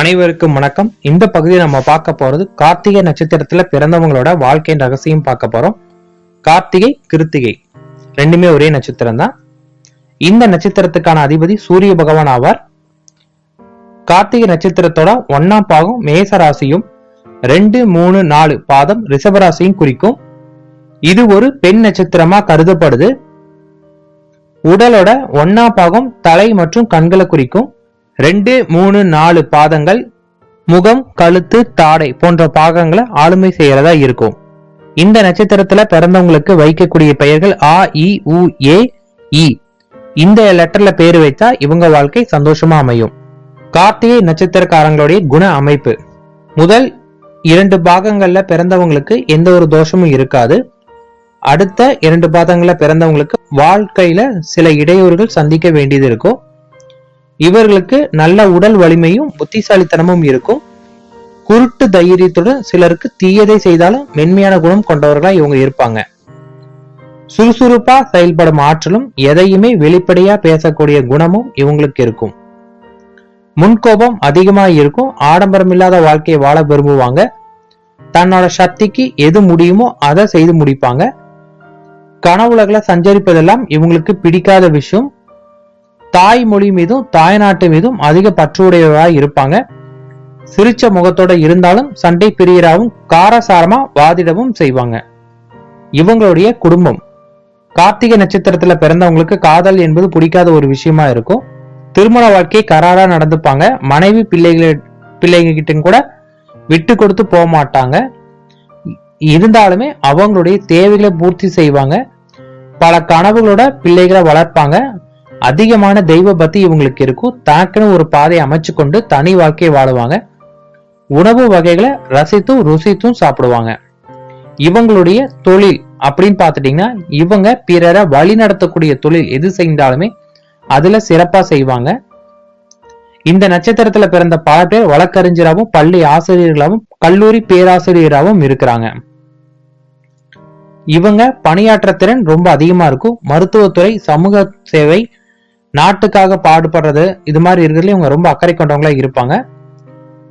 அனைவருக்கும் வணக்கம். இந்த பகுதியை நம்ம பார்க்க போறது கார்த்திகை நட்சத்திரத்துல பிறந்தவங்களோட வாழ்க்கையின் ரகசியம் பார்க்க போறோம். கார்த்திகை கிருத்திகை. ரெண்டுமே ஒரே நட்சத்திரம் தான் இந்த நட்சத்திரத்துக்கான அதிபதி சூரிய பகவான் ஆவார். கார்த்திகை நட்சத்திரத்தோட ஒன்னாம் பாகம் மேச ராசியும் ரெண்டு மூணு நாலு பாதம் ரிஷபராசியும் குறிக்கும். இது ஒரு பெண் நட்சத்திரமா கருதப்படுது. உடலோட ஒன்னாம் பாகம் தலை மற்றும் கண்களை குறிக்கும். ரெண்டு மூணு நாலு பாதங்கள் முகம் கழுத்து தாடை போன்ற பாகங்களை ஆளுமை செய்யறதா இருக்கும். இந்த நட்சத்திரத்துல பிறந்தவங்களுக்கு வைக்கக்கூடிய பெயர்கள் ஆ இ உ ஏ இ. இந்த லெட்டர்ல பேர் வைத்தா இவங்க வாழ்க்கை சந்தோஷமா அமையும். கார்த்திகை நட்சத்திரக்காரங்களுடைய குண அமைப்பு. முதல் இரண்டு பாகங்கள்ல பிறந்தவங்களுக்கு எந்த ஒரு தோஷமும் இருக்காது. அடுத்த இரண்டு பாதங்கள்ல பிறந்தவங்களுக்கு வாழ்க்கையில சில இடையூறுகள் சந்திக்க வேண்டியது இருக்கும். இவர்களுக்கு நல்ல உடல் வலிமையும் புத்திசாலித்தனமும் இருக்கும். குருட்டு தைரியத்துடன் சிலருக்கு தீயதை செய்தாலும் மென்மையான குணம் கொண்டவர்களா இவங்க இருப்பாங்க. சுறுசுறுப்பா செயல்படும் ஆற்றலும் எதையுமே வெளிப்படையா பேசக்கூடிய குணமும் இவங்களுக்கு இருக்கும். முன்கோபம் அதிகமா இருக்கும். ஆடம்பரம் இல்லாத வாழ்க்கையை வாழ விரும்புவாங்க. தன்னோட சக்திக்கு எது முடியுமோ அதை செய்து முடிப்பாங்க. கனவுலகளை சஞ்சரிப்பதெல்லாம் இவங்களுக்கு பிடிக்காத விஷயம். தாய்மொழி மீதும் தாய்நாட்டு மீதும் அதிக பற்றுடையவராக இருப்பாங்க. சிரிச்ச முகத்தோட இருந்தாலும் சண்டை பிரியராகவும் காரசாரமா வாதிடவும் செய்வாங்க. இவங்களுடைய குடும்பம். கார்த்திகை நட்சத்திரத்துல பிறந்தவங்களுக்கு காதல் என்பது பிடிக்காத ஒரு விஷயமா இருக்கும். திருமண வாழ்க்கை கராரா நடந்துப்பாங்க. மனைவி பிள்ளைகள பிள்ளைங்க கிட்ட கூட விட்டு கொடுத்து போக மாட்டாங்க. இருந்தாலுமே அவங்களுடைய தேவைகளை பூர்த்தி செய்வாங்க. பல கனவுகளோட பிள்ளைகளை வளர்ப்பாங்க. அதிகமான தெய்வ பக்தி இவங்களுக்கு இருக்கும். தனக்குன்னு ஒரு பாதை அமைச்சு கொண்டு தனி வாழ்க்கையை வாழுவாங்க. உணவு வகைகளை ரசித்தும் ருசித்தும் சாப்பிடுவாங்க. இவங்களுடைய தொழில் அப்படின்னு பார்த்துட்டீங்கன்னா இவங்க பிறரை வழி நடத்தக்கூடிய தொழில் எது செய்தாலுமே அதுல சிறப்பா செய்வாங்க. இந்த நட்சத்திரத்துல பிறந்த பல பேர் வழக்கறிஞராகவும் பள்ளி ஆசிரியர்களாகவும் கல்லூரி பேராசிரியராகவும் இருக்கிறாங்க. இவங்க பணியாற்ற திறன் ரொம்ப அதிகமா இருக்கும். மருத்துவத்துறை சமூக சேவை நாட்டுக்காக பாடுபடுறது இது மாதிரி இருக்கிறதுல இவங்க ரொம்ப அக்கறை கொண்டவங்களா இருப்பாங்க.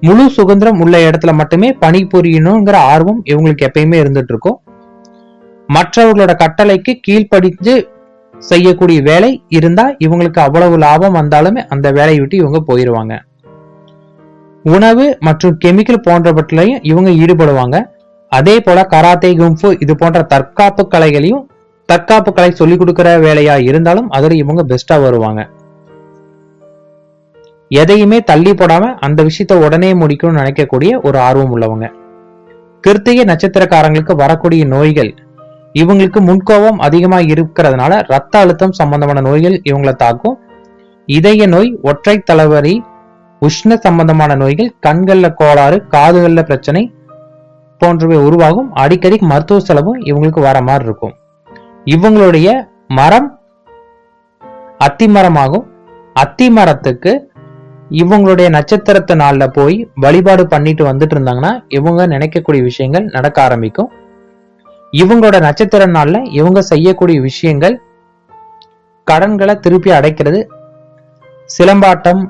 முழு சுதந்திரம் உள்ள இடத்துல மட்டுமே பணி புரியணுங்கிற ஆர்வம் இவங்களுக்கு எப்பயுமே இருந்துட்டு இருக்கும் மற்றவர்களோட கட்டளைக்கு கீழ்ப்படிஞ்சு செய்யக்கூடிய வேலை இருந்தா இவங்களுக்கு அவ்வளவு லாபம் வந்தாலுமே அந்த வேலையை விட்டு இவங்க போயிருவாங்க. உணவு மற்றும் கெமிக்கல் போன்றவற்றிலையும் இவங்க ஈடுபடுவாங்க. அதே போல கராத்தே கும்ஃபு இது போன்ற தற்காப்பு கலைகளையும் தற்காப்பு கலை சொல்லிக் கொடுக்கிற வேலையா இருந்தாலும் அதில் இவங்க பெஸ்டா வருவாங்க. எதையுமே தள்ளி போடாம அந்த விஷயத்த உடனே முடிக்கணும்னு நினைக்கக்கூடிய ஒரு ஆர்வம் உள்ளவங்க. கிருத்திகை நட்சத்திரக்காரங்களுக்கு வரக்கூடிய நோய்கள் இவங்களுக்கு முன்கோபம் அதிகமா இருக்கிறதுனால ரத்த அழுத்தம் சம்பந்தமான நோய்கள் இவங்களை தாக்கும். இதய நோய் ஒற்றை தலைவரி உஷ்ண சம்பந்தமான நோய்கள் கண்கள்ல கோளாறு காதுகள்ல பிரச்சனை போன்றவை உருவாகும். அடிக்கடி மருத்துவ செலவும் இவங்களுக்கு வர மாதிரி இருக்கும். இவங்களுடைய மரம் அத்தி மரமாகும். அத்தி மரத்துக்கு இவங்களுடைய நட்சத்திரத்தை நாள்ல போய் வழிபாடு பண்ணிட்டு வந்துட்டு இருந்தாங்கன்னா இவங்க நினைக்கக்கூடிய விஷயங்கள் நடக்க ஆரம்பிக்கும். இவங்களோட நட்சத்திர நாள்ல இவங்க செய்யக்கூடிய விஷயங்கள் கடன்களை திருப்பி அடைக்கிறது. சிலம்பாட்டம்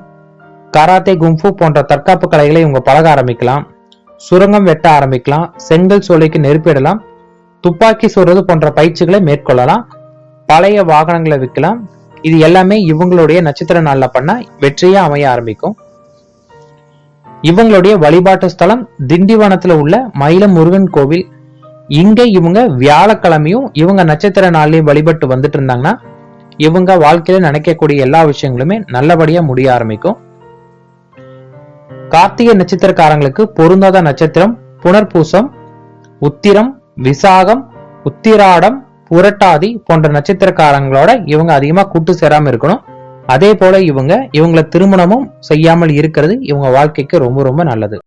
கராத்தே கும்ஃபு போன்ற தற்காப்பு கலைகளை இவங்க பழக ஆரம்பிக்கலாம். சுரங்கம் வெட்ட ஆரம்பிக்கலாம். செங்கல் சோலைக்கு நெருப்பிடலாம். துப்பாக்கி சுடுறது போன்ற பயிற்சிகளை மேற்கொள்ளலாம். பழைய வாகனங்களை விற்கலாம். இது எல்லாமே இவங்களுடைய நட்சத்திர நாளில் பண்ணா வெற்றியா அமைய ஆரம்பிக்கும். இவங்களுடைய வழிபாட்டு ஸ்தலம் திண்டிவனத்துல உள்ள மயிலம் முருகன் கோவில். இங்க இவங்க வியாழக்கிழமையும் இவங்க நட்சத்திர நாள்லயும் வழிபட்டு வந்துட்டு இருந்தாங்கன்னா இவங்க வாழ்க்கையில நினைக்கக்கூடிய எல்லா விஷயங்களுமே நல்லபடியா முடிய ஆரம்பிக்கும். கார்த்திகை நட்சத்திரக்காரங்களுக்கு பொருந்தாத நட்சத்திரம் புனர்பூசம் உத்திரம் விசாகம் உத்திராடம் புரட்டாதி போன்ற நட்சத்திரக்காரங்களோட இவங்க அதிகமா கூட்டு சேராம இருக்கணும். அதே போல இவங்க இவங்களை திருமணமும் செய்யாமல் இருக்கிறது இவங்க வாழ்க்கைக்கு ரொம்ப ரொம்ப நல்லது.